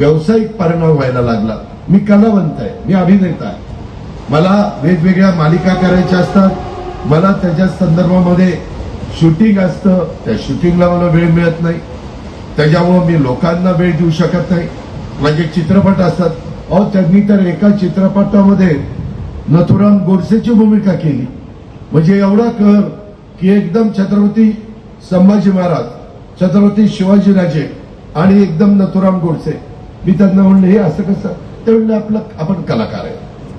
व्यावसायिक परिणाम व्हायला लागला. मी कलावंत आहे मी अभिनेता आहे. मला वेगवेगळ्या मालिका करायच्या असतात. मला त्याच्या संदर्भामध्ये शूटिंग असतं. त्या शूटिंगला मला वेळ मिळत नाही. त्याच्यामुळं मी लोकांना वेळ देऊ शकत नाही. माझे चित्रपट असतात. अहो त्यांनी तर एका चित्रपटामध्ये नथुराम गोडसेची भूमिका केली. म्हणजे एवढा कर की एकदम छत्रपती संभाजी महाराज छत्रपती शिवाजीराजे आणि एकदम नथुराम गोडसे. मी त्यांना म्हणलं हे असं कसं? ते म्हणलं आपलं आपण कलाकार आहे.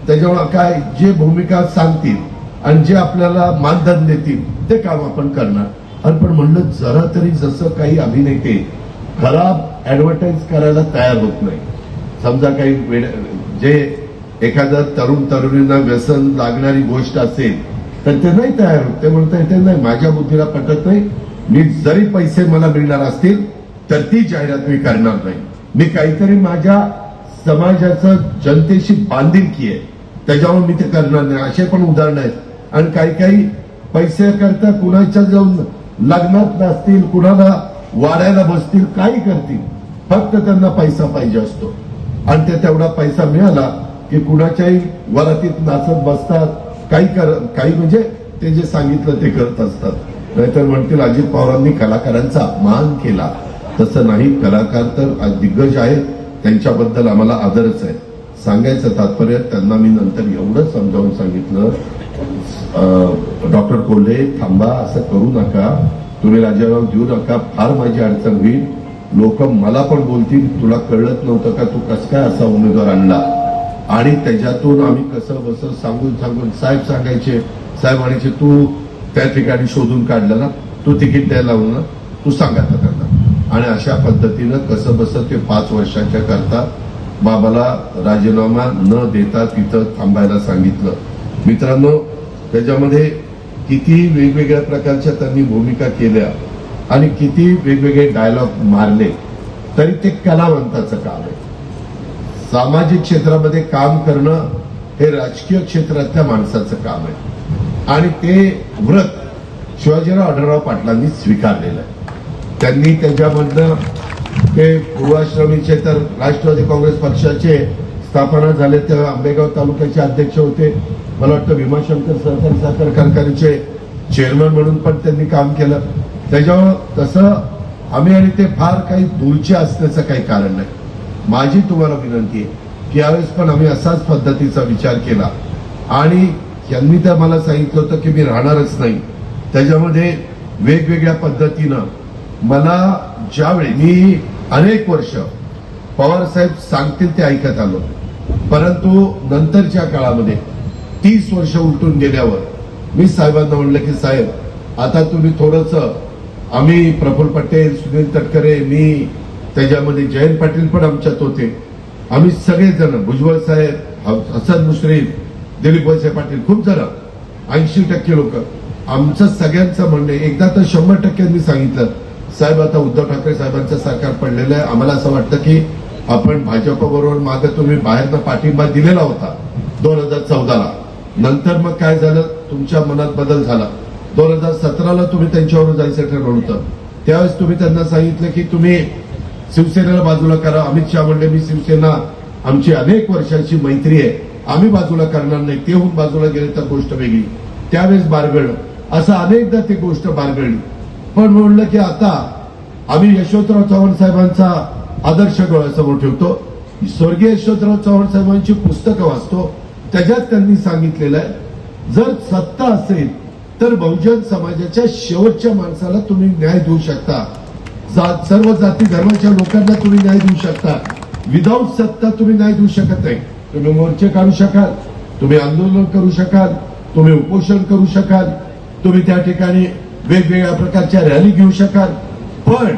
त्याच्यामुळे काय जे भूमिका सांगतील आणि जे आपल्याला मानधन देतील ते काम आपण करणार. आणि पण म्हणलं जरा तरी जसं काही अभिनेते खराब ऍडव्हर्टाईज करायला तयार होत नाही. समजा काही वेळ जे एखाद्या तरुण तरुणींना व्यसन लागणारी गोष्ट असेल तर ते नाही तयार होत. ते म्हणता ते नाही माझ्या बुद्धीला पटत नाही. मी जरी पैसे मला मिळणार असतील तर ती जाहिरात मी करणार नाही. मी काहीतरी माझ्या समाजाचं जनतेशी बांधिलकी आहे. त्याच्यावर मी ते करणार नाही. असे पण उदाहरण आहेत. आणि काही काही पैसे करता कुणाच्या जाऊन लग्नात नसतील कुणाला वाढायला बसतील काही करतील. फक्त त्यांना पैसा पाहिजे असतो. आणि ते तेवढा पैसा मिळाला की कुणाच्याही वरातीत नाचत बसतात. काही कर काही म्हणजे ते जे सांगितलं ते करत असतात. नाहीतर म्हणतील अजित पवारांनी कलाकारांचा अपमान केला. तसं नाही कलाकार तर आज दिग्गज आहेत त्यांच्याबद्दल आम्हाला आदरच आहे. सांगायचं तात्पर्य त्यांना मी नंतर एवढं समजावून सांगितलं. डॉक्टर कोल्हे थांबा असं करू नका. तुम्ही राजीनामा देऊ नका फार माझी अडचण होईल. लोक मला पण बोलतील तुला कळत नव्हतं का तू कस काय असा उमेदवार आणला? आणि त्याच्यातून आम्ही कसं बसं सांगून सांगून साहेब सांगायचे साहेब म्हणायचे तू त्या ठिकाणी शोधून काढलं ना? तू तिकीट द्यायला लावून ना? तू सांगा त्यांना. आणि अशा पद्धतीनं कसं बसं ते पाच वर्षाच्या करता बाबाला राजीनामा न देता तिथं थांबायला सांगितलं. मित्रांनो त्याच्यामध्ये किती वेगवेगळ्या प्रकारच्या त्यांनी भूमिका केल्या आणि किती वेगवेगळे डायलॉग मारले तरी ते कलावंताचं काम आहे. सामाजिक क्षेत्रामध्ये काम करणं हे राजकीय क्षेत्रातल्या माणसाचं काम आहे. आणि ते व्रत शिवाजीराव आढळराव पाटलांनी स्वीकारलेलं आहे. त्यांनी त्याच्यामधनं ते पूर्वाश्रमीचे तर राष्ट्रवादी काँग्रेस पक्षाचे स्थापना झाले तेव्हा आंबेगाव तालुक्याचे अध्यक्ष होते. मला वाटतं भीमाशंकर सहकारी साखर कारखान्याचे चेअरमन म्हणून पण त्यांनी काम केलं. त्याच्यामुळं तसं आम्ही आणि ते फार काही दूरचे असण्याचं काही कारण नाही. माझी तुम्हाला विनंती आहे की यावेळेस पण आम्ही असाच पद्धतीचा विचार केला. आणि यांनी तर मला सांगितलं होतं की मी राहणारच नाही. त्याच्यामध्ये वेगवेगळ्या पद्धतीनं मला ज्यावेळी मी अनेक वर्ष पवार साहेब सांगतील ते ऐकत आलो. परंतु नंतरच्या काळामध्ये तीस वर्ष उलटून गेल्यावर मी साहेबांना म्हणलं की साहेब आता तुम्ही थोडस आम्ही प्रफुल्ल पटेल सुनील तटकरे मी त्याच्यामध्ये जयंत पाटील पण आमच्यात होते. आम्ही सगळेजण भुजबळ साहेब हसन मुश्रीफ दिलीप वळसे पाटील खूप जण ऐंशी टक्के लोक आमचं सगळ्यांचं म्हणणं आहे. एकदा तर शंभर टक्क्यांनी सांगितलं. साहेब आता उद्धव ठाकरे साहेबांचं सरकार पडलेलं आहे. आम्हाला असं वाटतं की आपण भाजपबरोबर मागे तुम्ही बाहेरनं पाठिंबा दिलेला होता दोन हजार चौदाला. नंतर मग काय झालं? तुमच्या मनात बदल झाला. दोन हजार सतराला तुम्ही त्यांच्यावर जायचं ठरवलं होतं. त्यावेळेस तुम्ही त्यांना सांगितलं की तुम्ही शिवसेनेला बाजूला करा. अमित शहा म्हणले मी शिवसेना आमची अनेक वर्षाची मैत्री आहे. आम्ही बाजूला करणार नाही. ते होऊन बाजूला गेले तर गोष्ट वेगळी. त्यावेळेस बारगळलं. असं अनेकदा ती गोष्ट बारगळली. पण म्हणलं की आता आम्ही यशवंतराव चव्हाण साहेबांचा आदर्श डोळ्यासमोर ठेवतो. स्वर्गीय यशवंतराव चव्हाण साहेबांची पुस्तकं वाचतो. त्याच्यात त्यांनी सांगितलेलं आहे जर सत्ता असेल तर बहुजन समाजाच्या शेवटच्या माणसाला तुम्ही न्याय देऊ शकता. जात सर्व जाती धर्माच्या लोकांना तुम्ही न्याय देऊ शकता. विदाऊट सत्ता तुम्ही न्याय देऊ शकत नाही. तुम्ही मोर्चे काढू शकाल तुम्ही आंदोलन करू शकाल तुम्ही उपोषण करू शकाल तुम्ही त्या ठिकाणी वेगवेगळ्या प्रकारच्या रॅली घेऊ शकाल. पण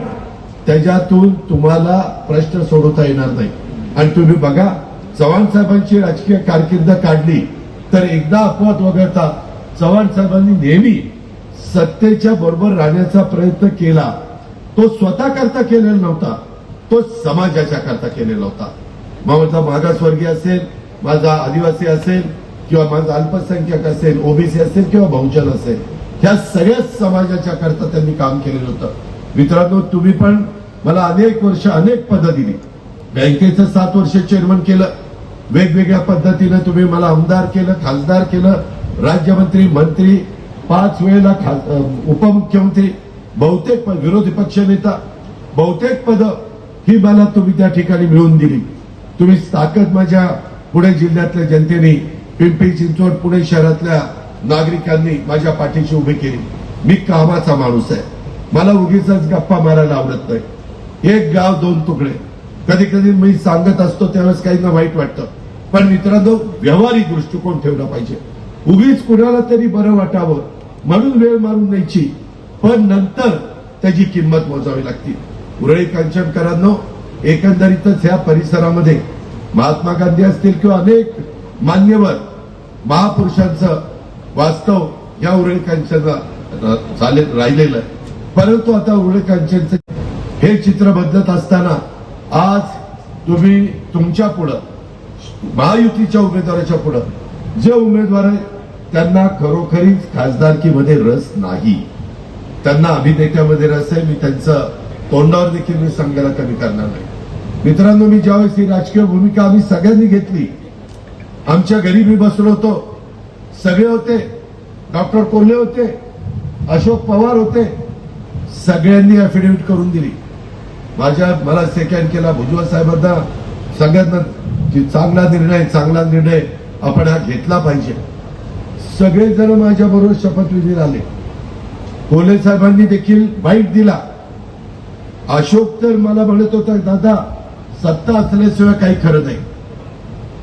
त्याच्यातून तुम्हाला प्रश्न सोडवता येणार नाही. आणि तुम्ही बघा चव्हाण साहेबांची राजकीय कारकीर्द काढली तर एकदा अपवाद वगळता चव्हाण साहेबांनी नेहमी सत्तेच्या बरोबर राहण्याचा प्रयत्न केला. तो स्वतः करता केलेला नव्हता तो समाजाच्या करता केलेला होता. मग माझा मागासवर्गीय असेल माझा आदिवासी असेल किंवा माझा अल्पसंख्याक असेल ओबीसी असेल किंवा बहुजन असेल. ह्या सगळ्याच समाजाच्या करता त्यांनी काम केलेलं होतं. मित्रांनो तुम्ही पण मला अनेक वर्ष अनेक पदं दिली. बँकेचं सात वर्ष चेअरमन केलं. वेगवेगळ्या पद्धतीनं तुम्ही मला आमदार केलं खासदार केलं राज्यमंत्री मंत्री पाच वेळेला उपमुख्यमंत्री बहुतेक विरोधी पक्ष नेता बहुतेक पद ही मला तुम्ही त्या ठिकाणी मिळवून दिली. तुम्ही ताकद माझ्या पुणे जिल्ह्यातल्या जनतेने पिंपरी चिंचवड पुणे शहरातल्या नागरिकांनी माझ्या पाठीशी उभी केली. मी कामाचा माणूस आहे. मला उगीच गप्पा मारायला आवडत नाही. एक गाव दोन तुकडे. कधी कधी मी सांगत असतो त्यावेळेस काहींना वाईट वाटतं. पण मित्रांनो व्यावहारिक दृष्टिकोन ठेवला पाहिजे. उगीच कुणाला तरी बरं वाटावं म्हणून वेळ मारून द्यायची पण नंतर त्याची किंमत मोजावी लागते. उरळी कांचनकरांनो एकंदरीतच ह्या परिसरामध्ये महात्मा गांधी असतील किंवा अनेक मान्यवर महापुरुषांचं वास्तव या उरळी चालेल राहिलेलं आहे. परंतु आता उरळी हे चित्र बदलत असताना आज तुम्ही तुमच्या पुढं महायुतीच्या उमेदवाराच्या पुढं जे उमेदवार आहे त्यांना खरोखरीच खासदारकीमध्ये रस नाही. त्यांना अभिनेत्यामध्ये रस आहे मी त्यांचं तोंडावर देखील मी सांगायला कमी करणार नाही. मित्रांनो मी ज्यावेळेस ही राजकीय भूमिका आम्ही सगळ्यांनी घेतली आमच्या घरी मी बसलो होतो सगळे होते. डॉक्टर कोल्हे होते. अशोक पवार होते. सगळ्यांनी अफिडेव्हिट करून दिली. माझ्या मला सेकंड केला. भुजबळ साहेबांना सगळ्यांना की चांगला निर्णय चांगला निर्णय आपण हा घेतला पाहिजे. सगळेजण माझ्या बरोबर शपथविधीला आले कोल्हे साहेबांनी देखील वाईट दिला. अशोक तर मला म्हणत होता दादा सत्ता असल्याशिवाय काही खरं नाही.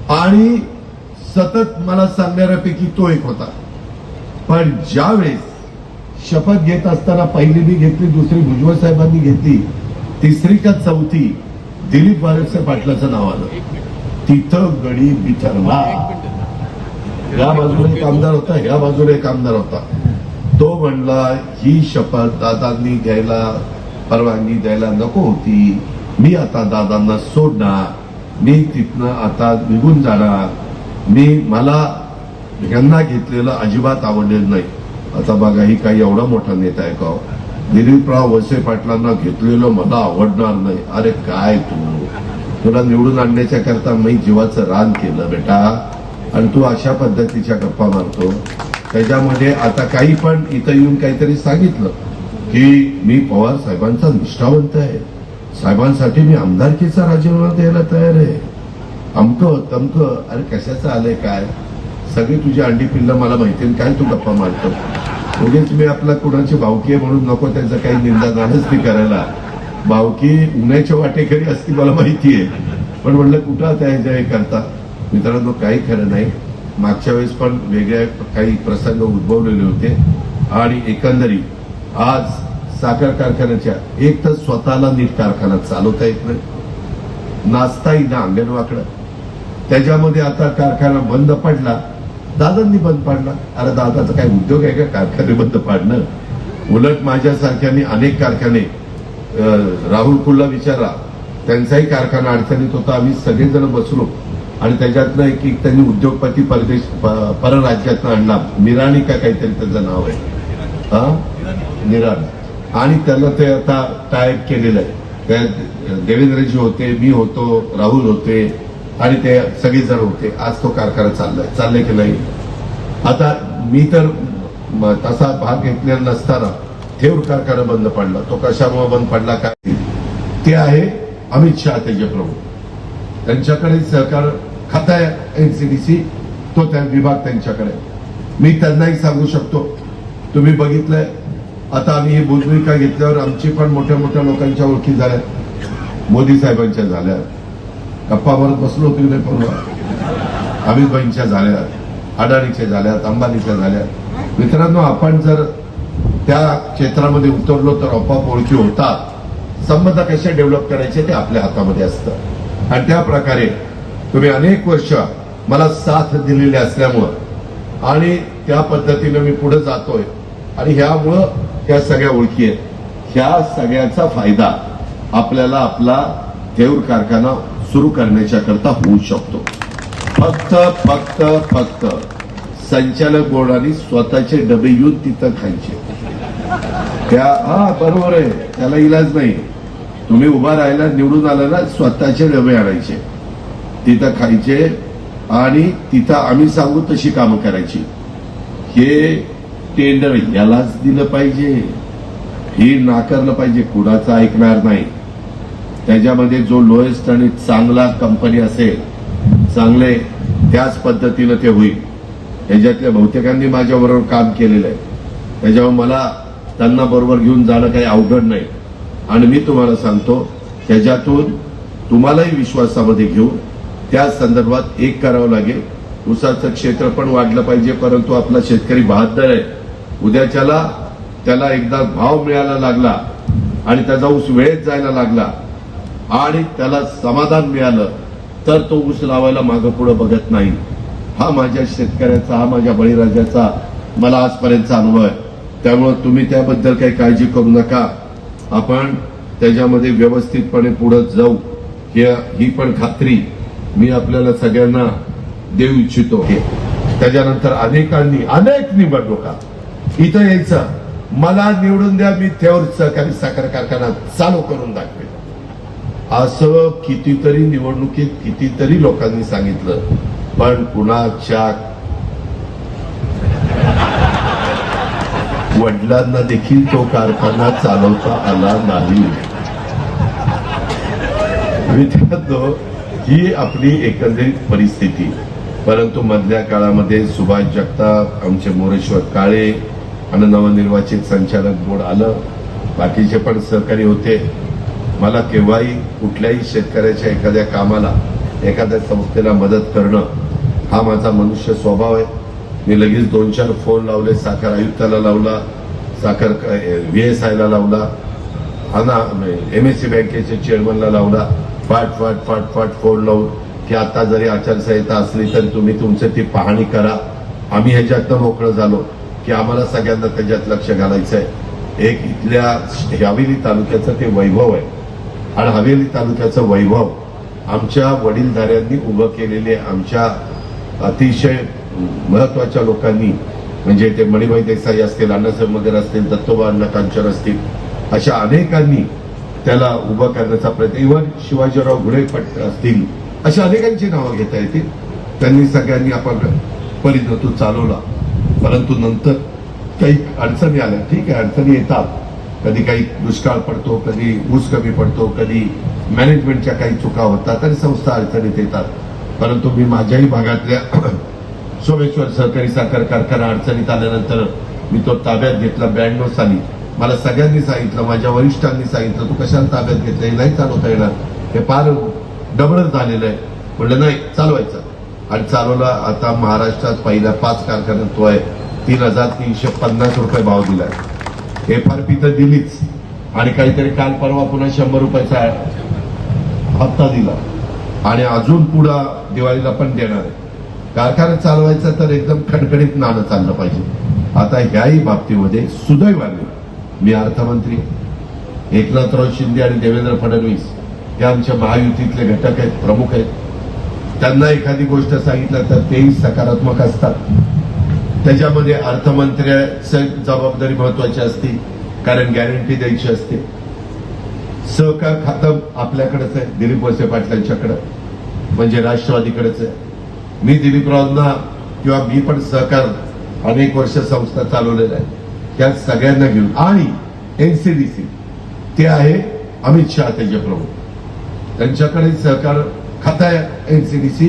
आणि सतत मला सांगणाऱ्यापैकी तो एक होता. पण ज्यावेळेस शपथ घेत असताना पहिली मी घेतली दुसरी भुजबळ साहेबांनी घेतली तिसरी का चौथी दिलीप वारसे पाटलाचं नाव आलं. तिथं गडी बिथरला या बाजूला एक आमदार होता ह्या बाजूला एक आमदार होता. तो म्हणला ही शपथ दादांनी घ्यायला परवानगी द्यायला नको होती. मी आता दादांना सोडणार. मी तिथनं आता निघून जाणार. मी मला ह्यांना घेतलेलं अजिबात आवडलेलं नाही. आता बघा ही काही एवढा मोठा नेता आहे का हो? दिलीपराव वळसे पाटलांना घेतलेलं मला आवडणार नाही. अरे काय तू? तुला निवडून आणण्याच्या करता मी जीवाचं रान केलं बेटा. आणि तू अशा पद्धतीच्या गप्पा मारतो. त्याच्यामध्ये आता काही पण इथं येऊन काहीतरी सांगितलं की मी पवार साहेबांचा निष्ठावंत आहे. साहेबांसाठी मी आमदारकीचा राजीनामा द्यायला तयार आहे. अमकं तमकं अरे कशाचं आलंय काय? सगळी तुझी अंडी पिल्लं मला माहिती आहे, काय तू गप्पा मारतो उगेच मी आपला कुणाची भावकी आहे म्हणून नको त्याचं काही निंदा झालंच ती करायला. भावकी उन्हाच्या वाटेकरी असती मला माहिती आहे. पण म्हणलं कुठं आता ह्याच्या हे करता? मित्रांनो काही खरं नाही. मागच्या वेळेस पण वेगळ्या काही प्रसंग उद्भवलेले होते. आणि एकंदरीत आज साखर कारखान्याच्या एक तर स्वतःला नीट कारखाना चालवता येत नाही. नाचता येईना अंगणवाकडं. त्याच्यामध्ये आता कारखाना बंद पडला. दादांनी बंद पाडला. अरे दादाचा काही उद्योग आहे का? कारखाने बंद पाडणं? उलट माझ्यासारख्याने अनेक कारखाने राहुल कुल्ला विचारा. त्यांचाही कारखाना अडचणीत होता. आम्ही सगळेजण बसलो. आणि त्याच्यातनं एक एक त्यांनी उद्योगपती परदेश परराज्यातनं आणला. मिराणी का काहीतरी त्याचं नाव आहे. हा? निराण आणि त्याला ते आता टायप केलेलं आहे. त्यात देवेंद्रजी होते मी होतो राहुल होते. आणि ते सगळेजण होते. आज तो कारखाना चाललाय. चाललाय की नाही? आता मी तर तसा भाग घेतलेला नसताना थेऊर कारखाना बंद पडला. तो कशामुळे बंद पडला काय? ते आहे अमित शहा त्याचे प्रमुख. त्यांच्याकडे सहकार खाता आहे एनसीडीसी तो त्या विभाग त्यांच्याकडे. मी त्यांनाही सांगू शकतो. तुम्ही बघितलंय. आता आम्ही ही भूमिका घेतल्यावर आमची पण मोठ्या मोठ्या लोकांच्या ओळखी झाल्या. मोदी साहेबांच्या झाल्या. गप्पा मारत बसलो की नाही परवा अमितबाईंच्या झाल्यात अडाणीच्या झाल्यात अंबानीच्या झाल्यात. मित्रांनो आपण जर त्या क्षेत्रामध्ये उतरलो तर आपोआप ओळखी होतात. संबंध कसे डेव्हलप करायचे ते आपल्या हातामध्ये असतं. आणि त्या प्रकारे तुम्ही अनेक वर्ष मला साथ दिलेली असल्यामुळं आणि त्या पद्धतीनं मी पुढे जातोय. आणि ह्यामुळं त्या सगळ्या ओळखी आहेत. ह्या सगळ्याचा फायदा आपल्याला आपला देऊर कारखाना सुरू करण्याच्या करता होऊ शकतो. फक्त फक्त फक्त संचालक बोर्डाने स्वतःचे डबे येऊन तिथं खायचे. त्या हा बरोबर आहे. त्याला इलाज नाही. तुम्ही उभा राहायला निवडून आला ना स्वतःचे डबे आणायचे. तिथं खायचे आणि तिथं आम्ही सांगू तशी कामं करायची. हे टेंडर यालाच दिलं पाहिजे. ही नाकारलं पाहिजे. कुणाचं ऐकणार नाही. त्याच्यामध्ये जो लोएस्ट आणि चांगला कंपनी असेल चांगले त्याच पद्धतीनं ते होईल. त्याच्यातल्या बहुतेकांनी माझ्याबरोबर काम केलेलं आहे. त्याच्यामुळे मला त्यांना बरोबर घेऊन जाणं काही अवघड नाही. आणि मी तुम्हाला सांगतो त्याच्यातून तुम्हालाही विश्वासामध्ये घेऊन त्या संदर्भात एक करावं लागेल. ऊसाचं क्षेत्र पण वाढलं पाहिजे परंतु आपला शेतकरी बहादर आहे. उद्याच्याला त्याला एकदा भाव मिळायला लागला आणि त्याचा ऊस वेळेत जायला लागला आणि त्याला समाधान मिळालं तर तो ऊस लावायला मागं पुढं बघत नाही. हा माझ्या शेतकऱ्याचा हा माझ्या बळीराजाचा मला आजपर्यंतचा अनुभव आहे. त्यामुळं तुम्ही त्याबद्दल काही काळजी करू नका. आपण त्याच्यामध्ये व्यवस्थितपणे पुढे जाऊ. ही पण खात्री मी आपल्याला सगळ्यांना देऊ इच्छितो. त्याच्यानंतर अनेकांनी अनेक निवडणुका. इथं यायचं. मला निवडून द्या मी त्यावर सहकारी साखर कारखाना चालू करून दाखवेल असं कितीतरी निवडणुकीत कितीतरी लोकांनी सांगितलं. पण कुणाच्या वडिलांना देखील तो कारखाना चालवता आला नाही. मित्रांनो ही आपली एकंदरीत परिस्थिती. परंतु मधल्या काळामध्ये सुभाष जगताप आमचे मोरेश्वर काळे आणि नवनिर्वाचित संचालक बोर्ड आलं. बाकीचे पण सहकारी होते. मला केव्हाही कुठल्याही शेतकऱ्याच्या एखाद्या कामाला एखाद्या संस्थेला मदत करणं हा माझा मनुष्य स्वभाव आहे. मी लगेच दोन चार फोन लावले साखर आयुक्ताला लावला साखर व्ही एस आयला लावला हा एम एस सी बँकेच्या चेअरमनला लावला फाट फाट फाट फाट फोन लावून की आता जरी आचारसंहिता असली तरी तुम्ही तुमचे ती पाहणी करा. आम्ही ह्याच्यातनं मोकळं झालो की आम्हाला सगळ्यांना त्याच्यात लक्ष घालायचं आहे एक इथल्या हवेली तालुक्याचं ते वैभव आहे. आणि हवेली तालुक्याचं वैभव आमच्या वडीलधाऱ्यांनी उभं केलेले आमच्या अतिशय महत्त्वाच्या लोकांनी म्हणजे ते मणिभाई देसाई असतील अण्णासाहेब मगर असतील दत्तोबा अण्णा कांचर असतील अशा अनेकांनी त्याला उभं करण्याचा प्रयत्न इव्हन शिवाजीराव घुडेपट असतील अशा अनेकांची नावं घेता येतील. त्यांनी सगळ्यांनी आपण परिणतू चालवला. परंतु नंतर काही अडचणी आल्या. ठीक आहे अडचणी येतात. कधी काही दुष्काळ पडतो कधी ऊस कमी पडतो कधी मॅनेजमेंटच्या काही चुका होतात आणि संस्था अडचणीत येतात. परंतु मी माझ्याही भागातल्या सोमेश्वर सहकारी साखर कारखाना अडचणीत आल्यानंतर मी तो ताब्यात घेतला ब्याण्णव साली. मला सगळ्यांनी सांगितलं माझ्या वरिष्ठांनी सांगितलं तू कशाला ताब्यात घेतलं? हे नाही चालवता येणार. हे फार डबल झालेलं आहे. म्हणलं नाही चालवायचं. आणि चालवला आता महाराष्ट्रात पहिल्या पाच कारखान्यात तो आहे. तीन हजार तीनशे पन्नास रुपये भाव दिला आहे एफ आर पी तर दिलीच. आणि काहीतरी काल परवा पुन्हा शंभर रुपयाचा हप्ता दिला. आणि अजून पुढं दिवाळीला पण देणार आहे. कारखाना चालवायचा तर एकदम खणखणीत नाणं चाललं पाहिजे. आता ह्याही बाबतीमध्ये सुदैवाने मी अर्थमंत्री एकनाथराव शिंदे आणि देवेंद्र फडणवीस हे आमच्या महायुतीतले घटक आहेत प्रमुख आहेत. त्यांना एखादी गोष्ट सांगितलं तर तेही सकारात्मक असतात. त्याच्यामध्ये अर्थमंत्र्याची जबाबदारी महत्वाची असते कारण गॅरंटी द्यायची असते. सहकार खातं आपल्याकडेच आहे दिलीप वळसे पाटलांच्याकडे. म्हणजे राष्ट्रवादीकडेच आहे. मी दिलीपरावांना किंवा मी पण सहकार अनेक वर्ष संस्था चालवलेल्या आहे त्या सगळ्यांना घेऊन. आणि एनसीडीसी ते आहे अमित शहा त्याचे प्रमुख. त्यांच्याकडे सहकार खातं आहे एनसीडीसी